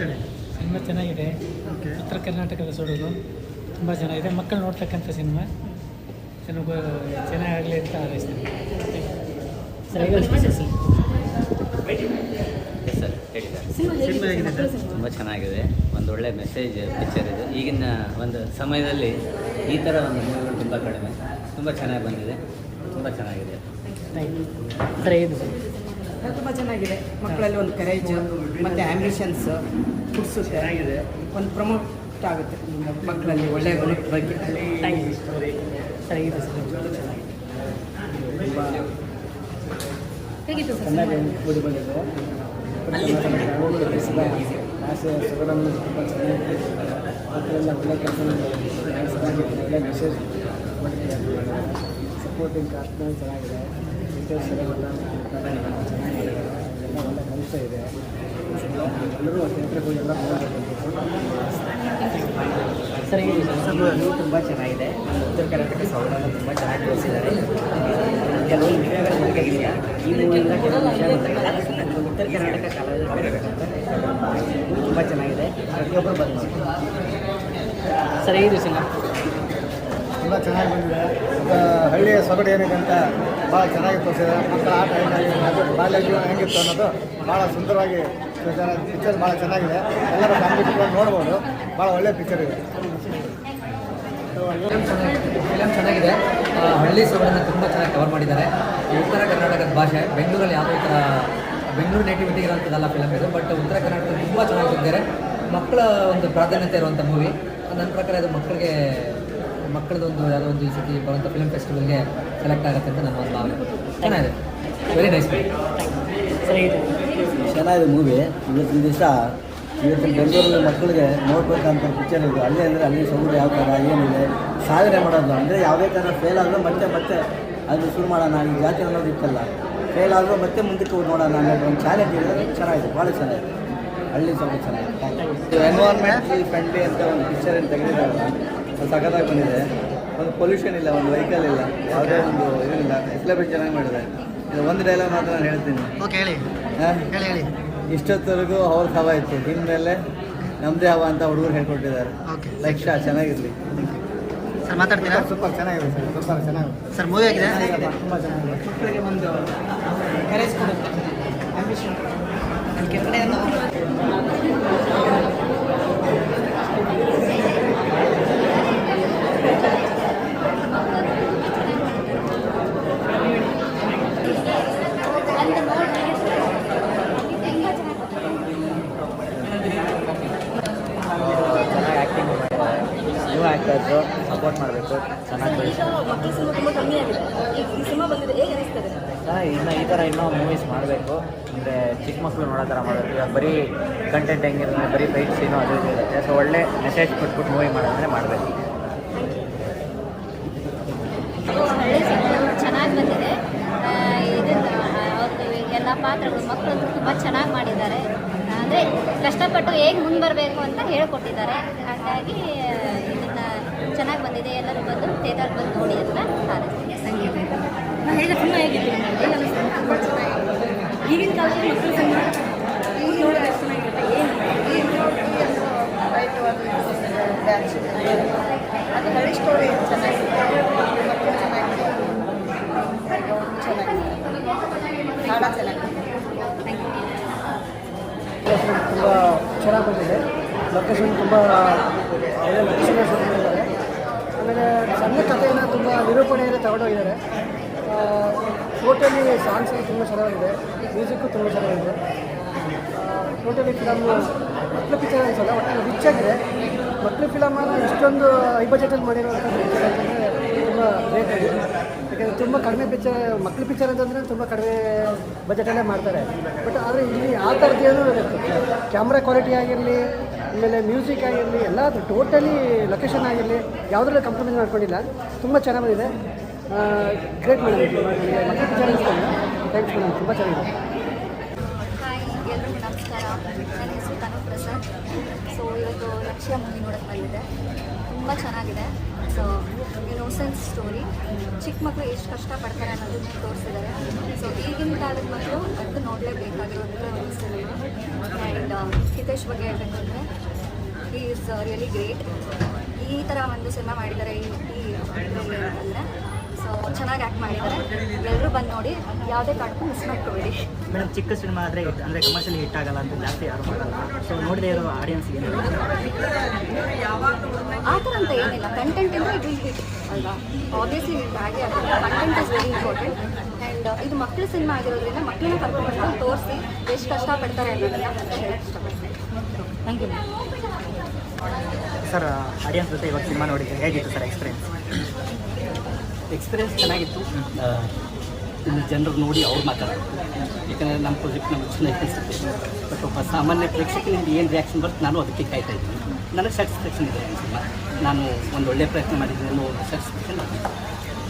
Cinema ಚೆನ್ನಾಗಿದೆ. Okay. ಉತ್ತರ ಕರ್ನಾಟಕದ ಸೋಡೋದು ತುಂಬ ಚೆನ್ನಾಗಿದೆ. ಮಕ್ಕಳು ನೋಡ್ತಕ್ಕಂಥ ಸಿನಿಮಾ. ಚೆನ್ನಾಗ ಚೆನ್ನಾಗಾಗಲಿ ಅಂತ ಹಾರೈಸ್ತೀನಿ ಸರ್ ಹೇಳಿದ್ದಾರೆ. ತುಂಬ ಚೆನ್ನಾಗಿದೆ. ಒಂದು ಒಳ್ಳೆ ಮೆಸೇಜ್ ಪಿಕ್ಚರ್ ಇದು. ಈಗಿನ ಒಂದು ಸಮಯದಲ್ಲಿ ಈ ಥರ ಒಂದು ಮೂವಿಗಳು ತುಂಬ ಕಡಿಮೆ. ತುಂಬ ಚೆನ್ನಾಗಿ ಬಂದಿದೆ. ತುಂಬ ಚೆನ್ನಾಗಿದೆ. ಸರ್ ಇದು ಸರ್? ತುಂಬ ಚೆನ್ನಾಗಿದೆ. ಮಕ್ಕಳಲ್ಲಿ ಒಂದು ಕರೇಜ್ ಮತ್ತು ಆಂಬಿಷನ್ಸ್ ಹುಡ್ಸುತ್ತೆ ಚೆನ್ನಾಗಿದೆ ಒಂದು ಪ್ರಮೋಟ್ ಆಗುತ್ತೆ ಮಕ್ಕಳಲ್ಲಿ ಒಳ್ಳೆಯ ಬಗ್ಗೆ. ಸರ್ ಇದು ಸರ್. ಹೇಗಿತ್ತು ಚೆನ್ನಾಗಿ ಮೂಡಿ ಬಂದಿದೆ. ಆಸೆ ಸೊಗಡನ್ನು ತುಂಬ ಚೆನ್ನಾಗಿದೆ ಮಕ್ಕಳೆಲ್ಲ ಒಳ್ಳೆ ಕೆಲಸ ಚೆನ್ನಾಗಿದೆ ಒಳ್ಳೆ ಮೆಸೇಜ್ ಸಪೋರ್ಟಿಂಗ್ ಕಾಸ್ಟ್ನ ಚೆನ್ನಾಗಿದೆ. ಟೀಚರ್ಸ್ ಎಲ್ಲ ಕಲಿಸ್ತಾ ಇದೆ ಎಲ್ಲರೂ ಎಲ್ಲ ಸರ್ ಸರ್ ತುಂಬ ಚೆನ್ನಾಗಿದೆ ಉತ್ತರ ಕರ್ನಾಟಕ ಸೌಲಭ್ಯ ತುಂಬ ಚೆನ್ನಾಗಿ ತೋರಿಸಿದ್ದಾರೆ ಕೆಲವು ವಿಷಯಗಳ ಈ ಕೆಲವು ವಿಷಯ ಉತ್ತರ ಕರ್ನಾಟಕ ಕಾಲೇಜ್ ತುಂಬ ಚೆನ್ನಾಗಿದೆ ಪ್ರತಿಯೊಬ್ಬರು ಬಂದು ಸರಿ ಇದು ಸಿನಿಮಾ ತುಂಬ ಚೆನ್ನಾಗಿ ಬಂದಿದೆ. ಹಳ್ಳಿಯ ಸೊಗಡು ಏನಿದೆ ಭಾಳ ಚೆನ್ನಾಗಿ ತೋರಿಸಿದೆ. ಮಕ್ಕಳ ಆಟ ಏನಾಗಿದೆ ಬಾಲ್ಯ ಜೀವನ ಹೆಂಗಿತ್ತು ಅನ್ನೋದು ಭಾಳ ಸುಂದರವಾಗಿ ಪಿಕ್ಚರ್ ಭಾಳ ಚೆನ್ನಾಗಿದೆ. ಎಲ್ಲರೂ ಫ್ಯಾಮಿಲಿ ನೋಡ್ಬೋದು. ಭಾಳ ಒಳ್ಳೆ ಪಿಕ್ಚರ್ ಇದೆ. ಫಿಲಮ್ ಚೆನ್ನಾಗಿದೆ. ಹಳ್ಳಿ ಸೊಗಡನ್ನು ತುಂಬ ಚೆನ್ನಾಗಿ ಕವರ್ ಮಾಡಿದ್ದಾರೆ. ಉತ್ತರ ಕರ್ನಾಟಕದ ಭಾಷೆ, ಬೆಂಗಳೂರಲ್ಲಿ ಯಾವುದೇ ಥರ ಬೆಂಗಳೂರು ನೇಟಿವಿಟಿ ಇರೋಂಥದ್ದಲ್ಲ ಫಿಲಮ್ ಇದು ಬಟ್ ಉತ್ತರ ಕರ್ನಾಟಕದಲ್ಲಿ ತುಂಬ ಚೆನ್ನಾಗಿ ಬಂದಿದ್ದಾರೆ ಮಕ್ಕಳ ಒಂದು ಪ್ರಾಧಾನ್ಯತೆ ಇರುವಂಥ ಮೂವಿ ನನ್ನ ಪ್ರಕಾರ ಇದು ಮಕ್ಕಳಿಗೆ ಮಕ್ಕಳದೊಂದು ಯಾವುದೋ ಒಂದು ಈ ಸತಿ ಬರುವಂಥ ಫಿಲ್ಮ್ ಫೆಸ್ಟಿವಲ್ಗೆ ಸೆಲೆಕ್ಟ್ ಆಗುತ್ತೆ ಅಂತ ನನ್ನ ಒಂದು ಭಾವನೆ. ಚೆನ್ನಾಗಿದೆ. ವೆರಿ ನೈಸ್ ಸರ್ ಇದು ಚೆನ್ನಾಗಿದೆ ಮೂವಿ ಇವತ್ತಿನ ದಿವಸ ಇವತ್ತಿನ ಬೆಂಗಳೂರಲ್ಲಿ ಮಕ್ಕಳಿಗೆ ನೋಡ್ಬೇಕಂತ ಪಿಕ್ಚರ್ ಇದು ಅಲ್ಲಿ ಅಂದರೆ ಅಲ್ಲಿ ಸೌಂಡ್ ಯಾವ ಥರ ಏನಿದೆ ಸಾಧನೆ ಮಾಡೋದು. ಅಂದರೆ ಯಾವುದೇ ಥರ ಫೇಲ್ ಆದರೂ ಮತ್ತೆ ಮತ್ತೆ ಅದು ಶುರು ಮಾಡೋಣ. ಈ ಜಾತಿ ಅನ್ನೋದು ಇತ್ತಲ್ಲ. ಫೇಲ್ ಆದರೂ ಮತ್ತೆ ಮುಂದಕ್ಕೆ ಹೋಗಿ ನೋಡೋಣ ಅನ್ನೋದು ಒಂದು ಚಾಲೆಂಜ್ ಇದೆ. ಚೆನ್ನಾಗಿದೆ. ಭಾಳ ಚೆನ್ನಾಗಿದೆ. ಹಳ್ಳಿ ಸ್ವಲ್ಪ ಚೆನ್ನಾಗಿದೆ. ಎನ್ವೈರ್ಮೆಂಟ್ ಫ್ರೆಂಡ್ಲಿ ಅಂತ ಒಂದು ಪಿಕ್ಚರ್ ಏನು ತೆಗೆದಿದ್ದಾರೆ ಸಖತ್ತಾಗಿ ಬಂದಿದೆ. ಒಂದು ಪೊಲ್ಯೂಷನ್ ಇಲ್ಲ ಒಂದು ವೆಹಿಕಲ್ ಇಲ್ಲ. ಯಾವುದೇ ಒಂದು ಇದಿಲ್ಲ. ಎಕ್ಸ್ಲೇಬಲ್ ಚೆನ್ನಾಗಿ ಮಾಡಿದೆ ಇದು ಒಂದು ಡೈಲಾಗ್ ಮಾತ್ರ ನಾನು ಹೇಳ್ತೀನಿ. ಓಕೆ ಹೇಳಿ. ಹಾ? ಹೇಳಿ ಹೇಳಿ. ಇಷ್ಟೊತ್ತವರೆಗೂ ಅವ್ರ ಹವ ಇತ್ತು. ಇನ್ಮೇಲೆ ನಮ್ಮದೇ ಹವ ಅಂತ ಹುಡುಗರು ಹೇಳ್ಕೊಟ್ಟಿದ್ದಾರೆ. ಓಕೆ ಚೆನ್ನಾಗಿರ್ಲಿ. ಚೆನ್ನಾಗಿರಲಿ ಸರ್ ಮಾತಾಡ್ತೀರಾ? ಸೂಪರ್ ಚೆನ್ನಾಗಿದೆ ಸರ್. ಸೂಪರ್ ಚೆನ್ನಾಗಿದೆ. ಸರ್ ಮೂವಿ ಆಗಿದೆ ತುಂಬ ಚೆನ್ನಾಗಿದೆ. ಮಕ್ಕಳಿಗೆ ಒಂದು ಕರೇಜ್ ಕೊಡುತ್ತೆ ಕೆಳಗಡೆ ಚೆನ್ನಾಗಿ ಆ್ಯಕ್ಟಿಂಗ್ ಮಾಡಿದ್ದಾರೆ ನ್ಯೂ ಆ್ಯಕ್ಟರ್ಸು ಸಪೋರ್ಟ್ ಮಾಡಬೇಕು ಚೆನ್ನಾಗಿ ಬೆಳೆಸಿ ಮಕ್ಕಳ ಸಿನಿಮಾ ತುಂಬ ಕಮ್ಮಿ ಆಗಿದೆ ಈ ಈ ಸಿನಿಮಾ ಬಂದಿದೆ ಸಪೋರ್ಟ್ ಮಾಡಬೇಕು. ಚೆನ್ನಾಗಿ ಇನ್ನು ಈ ಥರ ಇನ್ನೂ ಮೂವೀಸ್ ಮಾಡಬೇಕು. ಅಂದರೆ ಚಿಕ್ಕ ಮಕ್ಕಳು ನೋಡೋ ಥರ ಮಾಡಬೇಕು. ಇವಾಗ ಬರೀ ಕಂಟೆಂಟ್ ಹೆಂಗಿರುತ್ತೆ ಬರೀ ಫೈಟ್ ಸೀನು ಅದು ಇದು ಇರುತ್ತೆ. ಸೊ ಒಳ್ಳೆ ಮೆಸೇಜ್ ಕೊಟ್ಬಿಟ್ಟು ಮೂವಿ ಮಾಡೋದ್ರೆ ಮಾಡಬೇಕು. ಚೆನ್ನಾಗಿ ಬಂದಿದೆ. ಎಲ್ಲ ಪಾತ್ರಗಳು ಮಕ್ಕಳು ತುಂಬ ಚೆನ್ನಾಗಿ ಮಾಡಿದ್ದಾರೆ. ಅಂದರೆ ಕಷ್ಟಪಟ್ಟು ಹೇಗೆ ಮುಂದೆ ಬರಬೇಕು ಅಂತ ಹೇಳ್ಕೊಟ್ಟಿದ್ದಾರೆ. ಹಾಗಾಗಿ ಚೆನ್ನಾಗಿ ಬಂದಿದೆ ಎಲ್ಲರೂ ಬಂದು ಥಿಯೇಟರ್ ಬಂದು ನೋಡಿ ಅಂತ ಹಾರೈಸ್ತೀನಿ ಸಿನಿಮಾ ಹೇಗಿತ್ತು ಈಗಿನ ಕಾಲದಲ್ಲಿ ಮಕ್ಕಳ ಸಿನಿಮಾ ನೋಡೋದು ಎಷ್ಟು ಚೆನ್ನಾಗಿರುತ್ತೆ ಅದು ಹಳ್ಳಿ ಸ್ಟೋರಿ ಚೆನ್ನಾಗಿದೆ ಮಕ್ಕಳು ಚೆನ್ನಾಗಿದೆ ಚೆನ್ನಾಗಿದೆ ಹಾಡ ಚೆನ್ನಾಗಿದೆ ತುಂಬ ಚೆನ್ನಾಗಿ ಬಂದಿದೆ. ಲೊಕೇಶನ್ ತುಂಬ ಒಳ್ಳೆ ಲೊಕೇಶನ್ ಆಮೇಲೆ ಸಣ್ಣ ಕಥೆಯನ್ನು ತುಂಬ ನಿರೂಪಣೆಯಲ್ಲಿ ತಗೊಂಡೋಗಿದ್ದಾರೆ. ಟೋಟಲಿ ಸಾಂಗ್ಸ್ ತುಂಬ ಚೆನ್ನಾಗಿದೆ ಮ್ಯೂಸಿಕ್ಕು ತುಂಬ ಚೆನ್ನಾಗಿದೆ. ಟೋಟಲಿ ಫಿಲಮ್ ಮಕ್ಕಳು ಪಿಕ್ಚರ್ ಅನ್ಸಲ್ಲ ಒಟ್ಟು ರಿಚ್ ಆಗಿದೆ. ಮಕ್ಕಳು ಫಿಲಮ್ ಇಷ್ಟೊಂದು ಐ ಬಜೆಟಲ್ಲಿ ಮಾಡಿರೋ ಪಿಕ್ಚರ್ ಅಂತಂದರೆ ತುಂಬ ಬೇಕು ಯಾಕೆಂದರೆ ಯಾಕಂದರೆ ತುಂಬ ಕಡಿಮೆ ಪಿಕ್ಚರ್ ಮಕ್ಕಳು ಪಿಕ್ಚರ್ ಅಂತಂದರೆ ತುಂಬ ಕಡಿಮೆ ಬಜೆಟಲ್ಲೇ ಮಾಡ್ತಾರೆ. ಬಟ್ ಆದರೆ ಇಲ್ಲಿ ಆ ಥರದ್ದೇನು ಕ್ಯಾಮ್ರಾ ಕ್ವಾಲಿಟಿ ಆಗಿರಲಿ ಆಮೇಲೆ ಮ್ಯೂಸಿಕ್ ಆಗಿರಲಿ, ಎಲ್ಲಾದರೂ ಟೋಟಲಿ ಲೊಕೇಶನ್ ಆಗಿರಲಿ, ಯಾವುದ್ರಲ್ಲೂ ಕಂಪ್ರಮೈಸ್ ಮಾಡ್ಕೊಂಡಿಲ್ಲ. ತುಂಬ ಚೆನ್ನಾಗಿ ಬಂದಿದೆ. ಗ್ರೇಟ್ ಮಾಡಿದ್ದೀವಿ ಥ್ಯಾಂಕ್ಸ್ ಮೇಡಮ್ ತುಂಬ ಚೆನ್ನಾಗಿದೆ. ಹಾಯ್ ಎಲ್ರಿಗೂ ನಮಸ್ಕಾರ. ನನ್ನ ಹೆಸರು ತನು ಪ್ರಸಾದ್. ಸೊ ಇವತ್ತು ಲಕ್ಷ ಲಕ್ಷ್ಯ ಮೂವಿ ನೋಡೋಕ್ಕೆ ಬಂದಿದೆ. ತುಂಬ ಚೆನ್ನಾಗಿದೆ. ಸೊ ಇನ್ನೋಸೆನ್ಸ್ ಸ್ಟೋರಿ ಚಿಕ್ಕ ಮಕ್ಕಳು ಎಷ್ಟು ಕಷ್ಟಪಡ್ತಾರೆ ಅನ್ನೋದನ್ನ ತೋರಿಸಿದ್ದಾರೆ. ಸೊ ಈಗಿನ ಕಾಲದ ಮಕ್ಕಳು ಅದು ಆ್ಯಂಡ್ ಹಿತೇಶ್ ಬಗ್ಗೆ ಹೇಳಬೇಕು ಅಂದರೆ ಹಿ ಇಸ್ ರಿಯಲಿ ಗ್ರೇಟ್ ಈ ಥರ ಒಂದು ಸಿನಿಮಾ ಮಾಡಿದ್ದಾರೆ ಈ ಅಂತಂದರೆ ಸೊ ಚೆನ್ನಾಗಿ ಆ್ಯಕ್ಟ್ ಮಾಡಿದ್ದಾರೆ. ಎಲ್ಲರೂ ಬಂದು ನೋಡಿ ಯಾವುದೇ ಕಾರಣಕ್ಕೂ ಮಿಸ್ ಮಾಡ್ಕೋಬೇಡಿ. ಮೇಡಮ್ ಚಿಕ್ಕ ಸಿನಿಮಾ ಆದರೆ ಅಂದರೆ ಕಮರ್ಷಿಯಲಿ ಹಿಟ್ ಆಗಲ್ಲ ಅಂತ ಜಾಸ್ತಿ ಯಾರು ಮಾಡಲ್ಲ. ಸೊ ನೋಡಿದೆ ಇರೋ ಆಡಿಯನ್ಸ್ಗೆ ಏನು ಆ ಥರ ಅಂತ ಏನಿಲ್ಲ. ಕಂಟೆಂಟ್ ಅಂದರೆ ಇಟ್ ವಿಲ್ ಹಿಟ್ ಅಲ್ವಾ? ಆಬ್ವಿಯಸ್ಲಿ ಹಾಗೆ ಆಗಲ್ಲ content is very important and ಇದು ಮಕ್ಕಳ ಸಿನಿಮಾ ಆಗಿರೋದ್ರಿಂದ ಮಕ್ಕಳನ್ನ ಕರ್ಕೊಂಡು ತೋರಿಸಿ ಎಷ್ಟು ಕಷ್ಟಪಡ್ತಾರೆ ಅನ್ನೋದನ್ನ ಹೇಳಕ್ಕೆ ಇಷ್ಟಪಡ್ತೀನಿ ಥ್ಯಾಂಕ್ ಯು ಸರ್ ಆಡಿಯನ್ಸ್ ಜೊತೆ ಇವಾಗ ಸಿನಿಮಾ ನೋಡಿದ್ರೆ ಹೇಗಿತ್ತು ಸರ್ ಎಕ್ಸ್ಪೀರಿಯನ್ಸ್ ಎಕ್ಸ್ಪೀರಿಯನ್ಸ್ ಚೆನ್ನಾಗಿತ್ತು. ಇಲ್ಲಿ ಇನ್ನು ಜನರು ನೋಡಿ ಅವ್ರು ಮಾತಾಡೋದು ಯಾಕಂದರೆ ನಮ್ಮ ಪ್ರಾಜೆಕ್ಟ್ ನಮಗೆ ಚೆನ್ನಾಗಿ ಅನಿಸುತ್ತೆ. ಬಟ್ ಒಬ್ಬ ಸಾಮಾನ್ಯ ಪ್ರೇಕ್ಷಕನಿಂದ ಏನು ರಿಯಾಕ್ಷನ್ ಬರುತ್ತೆ ನಾನು ಅದಕ್ಕೆ ಕಾಯ್ತಾ ಇದ್ದೀನಿ. ನನಗೆ ಸ್ಯಾಟಿಸ್ಫ್ಯಾಕ್ಷನ್ ಇದೆ ಸಿನಿಮಾ. ನಾನು ಒಂದು ಒಳ್ಳೆಯ ಪ್ರಯತ್ನ ಮಾಡಿದ್ದೀನಿ ಅನ್ನೋ ಒಂದು ಸ್ಯಾಟಿಸ್ಫ್ಯಾಕ್ಷನ್ ಆಗಿದೆ.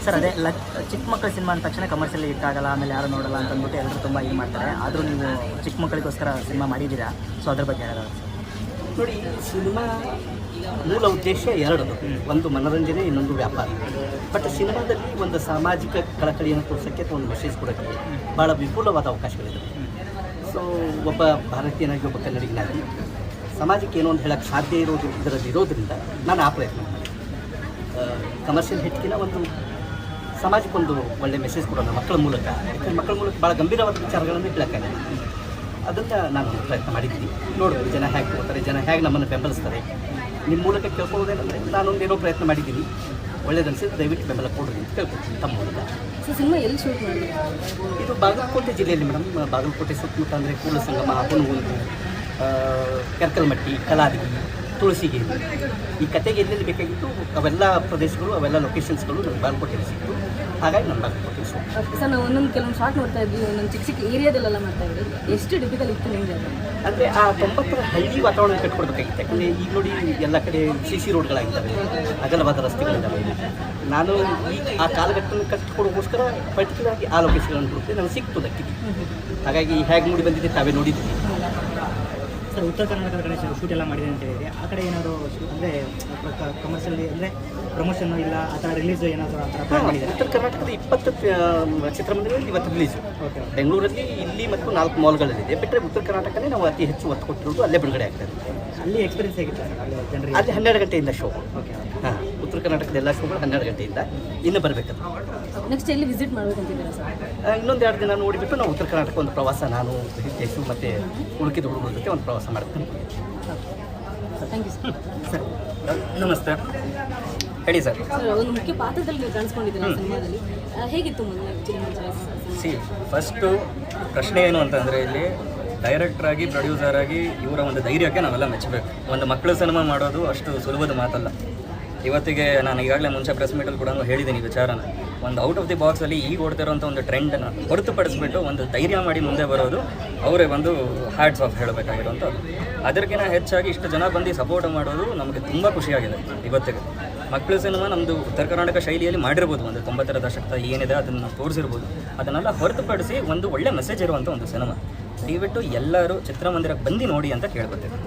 ಸರ್ ಅದೇ ಲಕ್ ಚಿಕ್ಕ ಮಕ್ಕಳ ಸಿನಿಮಾ ಅಂದ ತಕ್ಷಣ ಕಮರ್ಷಿಯಲ್ ಹಿಟ್ ಆಗಲ್ಲ ಆಮೇಲೆ ಯಾರು ನೋಡಲ್ಲ ಅಂತ ಅಂದ್ಬಿಟ್ಟು ಎಲ್ಲರೂ ತುಂಬ ಇದು ಮಾಡ್ತಾರೆ. ಆದರೂ ನೀವು ಚಿಕ್ಕ ಮಕ್ಕಳಿಗೋಸ್ಕರ ಸಿನಿಮಾ ಮಾಡಿದ್ದೀರಾ? ಸೊ ಅದ್ರ ಬಗ್ಗೆ ಹೇಳೋದು ನೋಡಿ ಸಿನಿಮಾ ಮೂಲ ಉದ್ದೇಶ ಎರಡು ಒಂದು ಮನೋರಂಜನೆ ಇನ್ನೊಂದು ವ್ಯಾಪಾರ. ಬಟ್ ಸಿನಿಮಾದಲ್ಲಿ ಒಂದು ಸಾಮಾಜಿಕ ಕಳಕಳಿಯನ್ನು ತೋರಿಸೋಕ್ಕೆ ಅಥವಾ ಒಂದು ಮೆಸೇಜ್ ಕೊಡೋಕ್ಕೆ ಭಾಳ ವಿಪುಲವಾದ ಅವಕಾಶಗಳಿದೆ. ಸೊ ಒಬ್ಬ ಭಾರತೀಯನಾಗಿ ಒಬ್ಬ ಕನ್ನಡಿಗನಾಗಿ ಸಮಾಜಕ್ಕೆ ಏನೋ ಒಂದು ಹೇಳೋಕ್ಕೆ ಸಾಧ್ಯ ಇರೋದು ಇದರಲ್ಲಿ ಇರೋದ್ರಿಂದ ನಾನು ಆ ಪ್ರಯತ್ನ ಮಾಡಿದೆ ಕಮರ್ಷಿಯಲ್ ಹಿಟ್ಕಿನ ಒಂದು ಸಮಾಜಕ್ಕೊಂದು ಒಳ್ಳೆ ಮೆಸೇಜ್ ಕೊಡೋಣ ಮಕ್ಕಳ ಮೂಲಕ. ಯಾಕಂದರೆ ಮಕ್ಕಳ ಮೂಲಕ ಭಾಳ ಗಂಭೀರವಾದ ವಿಚಾರಗಳನ್ನು ಹೇಳೋಕ್ಕಾಗಲ್ಲ ಅದನ್ನು ನಾನು ಪ್ರಯತ್ನ ಮಾಡಿದ್ದೀನಿ. ನೋಡ್ಬೋದು ಜನ ಹೇಗೆ ಹೋಗ್ತಾರೆ ಜನ ಹೇಗೆ ನಮ್ಮನ್ನು ಬೆಂಬಲಿಸ್ತಾರೆ. ನಿಮ್ಮ ಮೂಲಕ ಕೇಳ್ಕೊಳ್ಳೋದೇನಂದರೆ ನಾನೊಂದು ಏನೋ ಪ್ರಯತ್ನ ಮಾಡಿದ್ದೀನಿ. ಒಳ್ಳೇದನ್ಸಿದ್ರೆ ದಯವಿಟ್ಟು ಬೆಂಬಲ ಕೊಡ್ರಿ ಅಂತ ಕೇಳ್ಕೊತೀನಿ ತಮ್ಮ ಮೂಲಕ. ಸಿನಿಮಾ ಎಲ್ಲಿ ಶೂಟ್ ಮಾಡಿದ್ರು? ಇದು ಬಾಗಲಕೋಟೆ ಜಿಲ್ಲೆಯಲ್ಲಿ ಮೇಡಮ್. ಬಾಗಲಕೋಟೆ ಸುತ್ತಮುತ್ತ ಅಂದರೆ ಕೂಡ ಸಂಗಮ ಹುನಗುಂದು ಕೆರ್ಕಲ್ಮಟ್ಟಿ ಕಲಾದಗಿ ತುಳಸಿಗೆ ಈ ಕತೆಗೆ ಎಲ್ಲೆಲ್ಲಿ ಬೇಕಾಗಿತ್ತು ಅವೆಲ್ಲ ಪ್ರದೇಶಗಳು ಅವೆಲ್ಲ ಲೊಕೇಶನ್ಸ್ಗಳು ನನಗೆ ಬಾಗಲಕೋಟೆಯಲ್ಲಿ ಸಿಕ್ತು ಹಾಗಾಗಿ ನಾನು ಬಾಗಲಕೋಟೆ ಶೂಟ್ ಸರ್ ನಾವು ಒಂದೊಂದು ಕೆಲವೊಂದು ಶಾರ್ಟ್ ನೋಡ್ತಾ ಇದ್ವಿ ಒಂದೊಂದು ಚಿಕ್ಕ ಚಿಕ್ಕ ಏರಿಯಾದಲ್ಲೆಲ್ಲ ಮಾಡ್ತಾ ಇದ್ವಿ ಎಷ್ಟು ಡಿಫಿಕಲ್ ಇತ್ತು ನಿಮಗೆ ಅದು? ಅಂದರೆ ಆ ತೊಂಬತ್ತರ ಹಳ್ಳಿ ವಾತಾವರಣ ಕಟ್ಕೊಡ್ಬೇಕಾಗಿತ್ತು ಯಾಕಂದರೆ ಈಗ ನೋಡಿ ಎಲ್ಲ ಕಡೆ ಸಿ ಸಿ ರೋಡ್ಗಳಾಗಿದ್ದಾವೆ ಅಗಲವಾದ ರಸ್ತೆಗಳಿದ್ದಾವೆ. ನಾನು ಈ ಆ ಕಾಲಘಟ್ಟವನ್ನು ಕಟ್ಟಿಕೊಡೋಕ್ಕೋಸ್ಕರ ಪರ್ಟಿಕ್ಯುಲರ್ ಆಗಿ ಆ ಲೊಕೇಶನ್ಗಳನ್ನು ಕೊಡ್ತೀನಿ ನನಗೆ ಸಿಕ್ತು ಅದಕ್ಕೆ ಹಾಗಾಗಿ ಹೇಗೆ ಮೂಡಿ ಬಂದಿದೆ ತಾವೇ ನೋಡಿದ್ದೀವಿ ಸರ್ ಉತ್ತರ ಕರ್ನಾಟಕದ ಕಡೆ ಶೂಟ್ ಎಲ್ಲ ಮಾಡಿದೆ ಅಂತ ಹೇಳಿದ್ರೆ. ಆ ಕಡೆ ಏನಾದರೂ ಅಂದರೆ ಕಮರ್ಷಿಯಲಿ ಅಂದರೆ ಪ್ರಮೋಷನ್ ಇಲ್ಲ ಆ ಥರ ರಿಲೀಸ್ ಏನಾದರೂ ಆ ಥರ ಉತ್ತರ ಕರ್ನಾಟಕದ ಇಪ್ಪತ್ತು ಚಿತ್ರಮಂದಿರಗಳಲ್ಲಿ ಇವತ್ತು ರಿಲೀಸ್ ಓಕೆ ಬೆಂಗಳೂರಲ್ಲಿ ಇಲ್ಲಿ ಮತ್ತು ನಾಲ್ಕು ಮಾಲ್ಗಳಲ್ಲಿದೆ ಬಿಟ್ಟರೆ ಉತ್ತರ ಕರ್ನಾಟಕನೇ ನಾವು ಅತಿ ಹೆಚ್ಚು ಒತ್ತು ಕೊಟ್ಟಿರೋದು ಅಲ್ಲೇ ಬಿಡುಗಡೆ ಆಗ್ತದೆ ಅಲ್ಲಿ ಎಕ್ಸ್ಪೀರಿಯನ್ಸ್ ಹೇಗಿತ್ತು ಸರ್? ಅಲ್ಲಿ ಹನ್ನೆರಡು ಗಂಟೆಯಿಂದ ಶೋ ಓಕೆ ಹಾಂ. ಕರ್ನಾಟಕದ ಎಲ್ಲ ಶೋಗಳು ಹನ್ನೆರಡು ಗಂಟೆಯಿಂದ ಇನ್ನು ಬರಬೇಕದು. ನೆಕ್ಸ್ಟ್ ಎಲ್ಲಿ ವಿಸಿಟ್ ಮಾಡಬೇಕಂತಿದ್ದೀರಾ ಸರ್ ಇನ್ನೊಂದು ಎರಡು ದಿನ ನೋಡಿಬಿಟ್ಟು ನಾವು ಉತ್ತರ ಕರ್ನಾಟಕ ಒಂದು ಪ್ರವಾಸ ನಾನು ಹಿತೇಶು ಮತ್ತು ಉಳುಕಿದ ಹುಡುಗರ ಜೊತೆ ಒಂದು ಪ್ರವಾಸ ಮಾಡ್ತೀನಿ. Thank you sir. ನಮಸ್ತೆ. ಹೇಳಿ ಸರ್. ಒಂದು ಮುಖ್ಯ ಪಾತ್ರದಲ್ಲಿ ಸಿನಿಮಾದಲ್ಲಿ. ಹೇಗಿತ್ತು ಸಿ ಫಸ್ಟು ಪ್ರಶ್ನೆ ಏನು ಅಂತಂದರೆ ಇಲ್ಲಿ ಡೈರೆಕ್ಟರ್ ಆಗಿ ಪ್ರೊಡ್ಯೂಸರ್ ಆಗಿ ಇವರ ಒಂದು ಧೈರ್ಯಕ್ಕೆ ನಾವೆಲ್ಲ ಮೆಚ್ಚಬೇಕು. ಒಂದು ಮಕ್ಕಳು ಸಿನಿಮಾ ಮಾಡೋದು ಅಷ್ಟು ಸುಲಭದ ಮಾತಲ್ಲ. ಇವತ್ತಿಗೆ ನಾನು ಈಗಾಗಲೇ ಮುಂಚೆ ಪ್ರೆಸ್ ಮೀಟಲ್ಲಿ ಕೂಡ ಹೇಳಿದ್ದೀನಿ ವಿಚಾರನ. ಒಂದು ಔಟ್ ಆಫ್ ದಿ ಬಾಕ್ಸಲ್ಲಿ ಈಗ ಓಡ್ತಿರೋಂಥ ಒಂದು ಟ್ರೆಂಡನ್ನು ಹೊರತುಪಡಿಸ್ಬಿಟ್ಟು ಒಂದು ಧೈರ್ಯ ಮಾಡಿ ಮುಂದೆ ಬರೋದು ಅವರೇ ಒಂದು ಹ್ಯಾಟ್ಸ್ ಆಫ್ ಹೇಳಬೇಕಾಗಿರೋಂಥದ್ದು ಅದಕ್ಕಿಂತ ಹೆಚ್ಚಾಗಿ ಇಷ್ಟು ಜನ ಬಂದು ಸಪೋರ್ಟ್ ಮಾಡೋದು ನಮಗೆ ತುಂಬ ಖುಷಿಯಾಗಿದೆ ಇವತ್ತಿಗೆ. ಮಕ್ಕಳು ಸಿನಿಮಾ ನಮ್ಮದು ಉತ್ತರ ಕರ್ನಾಟಕ ಶೈಲಿಯಲ್ಲಿ ಮಾಡಿರ್ಬೋದು. ಒಂದು ತೊಂಬತ್ತರ ದಶಕದ ಏನಿದೆ ಅದನ್ನು ತೋರಿಸಿರ್ಬೋದು. ಅದನ್ನೆಲ್ಲ ಹೊರತುಪಡಿಸಿ ಒಂದು ಒಳ್ಳೆ ಮೆಸೇಜ್ ಇರುವಂಥ ಒಂದು ಸಿನಿಮಾ ದಯವಿಟ್ಟು ಎಲ್ಲರೂ ಚಿತ್ರಮಂದಿರಕ್ಕೆ ಬಂದು ನೋಡಿ ಅಂತ ಕೇಳ್ಕೊತೀವಿ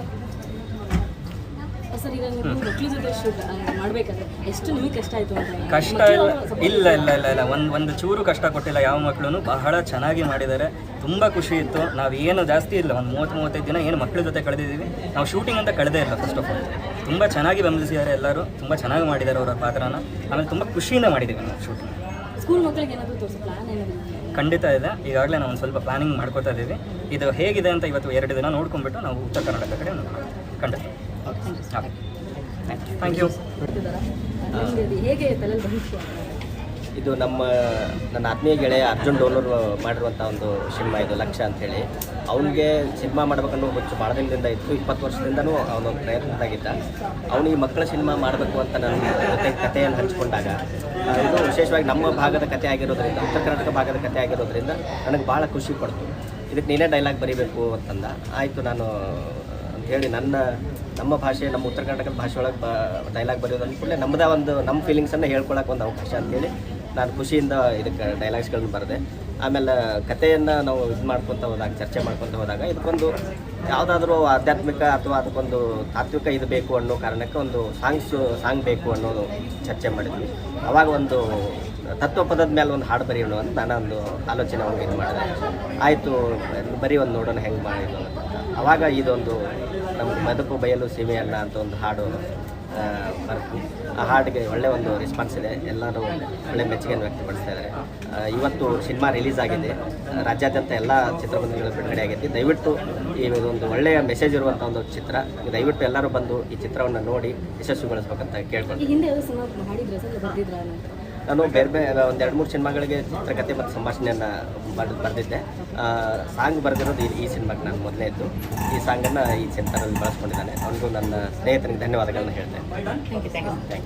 ಸರ್ ಈಗ ನೀವು ಮಕ್ಕಳ ಜೊತೆ ಶೂಟ್ ಮಾಡಬೇಕಾದ್ರೆ ಎಷ್ಟು ನಿಮಗೆ ಕಷ್ಟ ಆಯಿತು ಅಂತ ಕಷ್ಟ ಇಲ್ಲ ಇಲ್ಲ ಇಲ್ಲ ಇಲ್ಲ ಇಲ್ಲ ಒಂದು ಒಂದು ಚೂರು ಕಷ್ಟ ಕೊಟ್ಟಿಲ್ಲ ಯಾವ ಮಕ್ಕಳು ಬಹಳ ಚೆನ್ನಾಗಿ ಮಾಡಿದ್ದಾರೆ. ತುಂಬ ಖುಷಿ ಇತ್ತು. ನಾವು ಏನು ಜಾಸ್ತಿ ಇಲ್ಲ. ಒಂದು ಮೂವತ್ತು ಮೂವತ್ತೈದು ದಿನ ಏನು ಮಕ್ಕಳ ಜೊತೆ ಕಳೆದಿದ್ದೀವಿ. ನಾವು ಶೂಟಿಂಗ್ ಅಂತ ಕಳೆದೇ ಇಲ್ಲ ಫಸ್ಟ್ ಆಫ್ ಆಲ್ ತುಂಬ ಚೆನ್ನಾಗಿ ಬೆಂಬಲಿಸಿದ್ದಾರೆ ಎಲ್ಲರೂ. ತುಂಬ ಚೆನ್ನಾಗಿ ಮಾಡಿದ್ದಾರೆ ಅವರ ಪಾತ್ರನ. ಆಮೇಲೆ ತುಂಬ ಖುಷಿಯಿಂದ ಮಾಡಿದ್ದೀವಿ ನಾವು ಶೂಟಿಂಗ್ ಸ್ಕೂಲ್ ಮಕ್ಕಳಿಗೆ ಏನಾದರೂ ತೋರಿಸಿ ಪ್ಲಾನ್ ಏನಾದರೂ ಖಂಡಿತ ಇದೆ. ಈಗಾಗಲೇ ನಾವು ಒಂದು ಸ್ವಲ್ಪ ಪ್ಲಾನಿಂಗ್ ಮಾಡ್ಕೋತಾ ಇದ್ದೀವಿ ಇದು ಹೇಗಿದೆ ಅಂತ ಇವತ್ತು ಎರಡು ದಿನ ನೋಡ್ಕೊಂಡ್ಬಿಟ್ಟು ನಾವು ಉತ್ತರ ಕರ್ನಾಟಕ ಕಡೆ ಖಂಡಿತ. ಥ್ಯಾಂಕ್ ಯು ಇದು ನಮ್ಮ, ನನ್ನ ಆತ್ಮೀಯ ಗೆಳೆಯ ಅರ್ಜುನ್ ಡೋಲರ್ ಮಾಡಿರುವಂಥ ಒಂದು ಸಿನಿಮಾ ಇದು ಲಕ್ಷ್ಯ ಅಂಥೇಳಿ ಅವನಿಗೆ ಸಿನಿಮಾ ಮಾಡ್ಬೇಕನ್ನೋ ಹುಚ್ಚು ಭಾಳ ದಿನದಿಂದ ಇತ್ತು, ಇಪ್ಪತ್ತು ವರ್ಷದಿಂದನೂ ಅವನೊಂದು ಪ್ರಯತ್ನದಾಗಿದ್ದ. ಅವನಿಗೆ ಮಕ್ಕಳ ಸಿನಿಮಾ ಮಾಡಬೇಕು ಅಂತ ನನ್ನ ಜೊತೆ ಕಥೆಯನ್ನು ಹಂಚಿಕೊಂಡಾಗ ಇದು ವಿಶೇಷವಾಗಿ ನಮ್ಮ ಭಾಗದ ಕಥೆ ಆಗಿರೋದ್ರಿಂದ, ಉತ್ತರ ಕರ್ನಾಟಕ ಭಾಗದ ಕಥೆ ಆಗಿರೋದ್ರಿಂದ ನನಗೆ ಭಾಳ ಖುಷಿ ಪಡ್ತು ಇದಕ್ಕೆ ನೀನೇ ಡೈಲಾಗ್ ಬರೀಬೇಕು ಅಂತಂದ. ಆಯಿತು, ನಾನು ಹೇಳಿ ನನ್ನ, ನಮ್ಮ ಭಾಷೆ, ನಮ್ಮ ಉತ್ತರ ಕರ್ನಾಟಕದ ಭಾಷೆ ಒಳಗೆ ಬ ಡೈಲಾಗ್ ಬರೆಯೋದು ಅಂದ್ಕೂಡಲೇ ನಮ್ಮದೇ ಒಂದು, ನಮ್ಮ ಫೀಲಿಂಗ್ಸನ್ನು ಹೇಳ್ಕೊಳಕ್ಕೆ ಒಂದು ಅವಕಾಶ ಅಂತೇಳಿ ನಾನು ಖುಷಿಯಿಂದ ಇದಕ್ಕೆ ಡೈಲಾಗ್ಸ್ಗಳನ್ನ ಬರೆದೆ. ಆಮೇಲೆ ಕಥೆಯನ್ನು ನಾವು ಇದು ಮಾಡ್ಕೊತ ಹೋದಾಗ, ಚರ್ಚೆ ಮಾಡ್ಕೊತ ಹೋದಾಗ ಇದಕ್ಕೊಂದು ಯಾವುದಾದ್ರೂ ಆಧ್ಯಾತ್ಮಿಕ ಅಥವಾ ಅದಕ್ಕೊಂದು ತಾತ್ವಿಕ ಇದು ಬೇಕು ಅನ್ನೋ ಕಾರಣಕ್ಕೆ ಒಂದು ಸಾಂಗ್ಸ್, ಸಾಂಗ್ ಬೇಕು ಅನ್ನೋದು ಚರ್ಚೆ ಮಾಡಿದ್ವಿ. ಅವಾಗ ಒಂದು ತತ್ವಪದದ ಮೇಲೆ ಒಂದು ಹಾಡು ಬರೆಯೋಣ ಅಂತ ನಾನು ಒಂದು ಆಲೋಚನೆ ಅವ್ನಿಗೆ ಇದು ಮಾಡಿದೆ. ಆಯಿತು ಬರೀ ಒಂದು ನೋಡೋಣ ಹೆಂಗೆ ಮಾಡಿದ್ದು ಅವಾಗ ಇದೊಂದು ನಮ್ಮ ಬದುಕು ಬಯಲು ಸೀಮೆಯನ್ನ ಅಂತ ಒಂದು ಹಾಡು ಬರ್ತು ಆ ಹಾಡಿಗೆ ಒಳ್ಳೆ ಒಂದು ರೆಸ್ಪಾನ್ಸ್ ಇದೆ. ಎಲ್ಲರೂ ಒಳ್ಳೆ ಮೆಚ್ಚುಗೆಯನ್ನು ವ್ಯಕ್ತಪಡಿಸ್ತಾ ಇದ್ದಾರೆ. ಇವತ್ತು ಸಿನಿಮಾ ರಿಲೀಸ್ ಆಗಿದೆ. ರಾಜ್ಯಾದ್ಯಂತ ಎಲ್ಲ ಚಿತ್ರಮಂದಿರಗಳು ಬಿಡುಗಡೆ ಆಗೈತಿ ದಯವಿಟ್ಟು ಈ ಒಂದು ಒಳ್ಳೆಯ ಮೆಸೇಜ್ ಇರುವಂಥ ಒಂದು ಚಿತ್ರ, ದಯವಿಟ್ಟು ಎಲ್ಲರೂ ಬಂದು ಈ ಚಿತ್ರವನ್ನು ನೋಡಿ ಯಶಸ್ವಿಗೊಳಿಸ್ಬೇಕಂತ ಕೇಳ್ಕೊಂಡು ನಾನು ಬೇರೆ ಬೇರೆ ಒಂದು ಎರಡು ಮೂರು ಸಿನಿಮಾಗಳಿಗೆ ಚಿತ್ರಕಥೆ ಮತ್ತು ಸಂಭಾಷಣೆಯನ್ನು ಬರೆದು ಬರೆದಿದ್ದೆ. ಸಾಂಗ್ ಬರೆದಿರೋದು ಈ- ಸಿನಿಮಾಗೆ ನಾನು ಮೊದಲೇ ಇದ್ದು. ಈ ಸಾಂಗನ್ನು ಈ ಸೆಂಟರಲ್ಲಿ ಬಳಸ್ಕೊಂಡಿದ್ದಾನೆ. ಅವನಿಗೂ ನನ್ನ ಸ್ನೇಹಿತನಿಗೆ ಧನ್ಯವಾದಗಳನ್ನ ಹೇಳ್ತೇನೆ. Thank you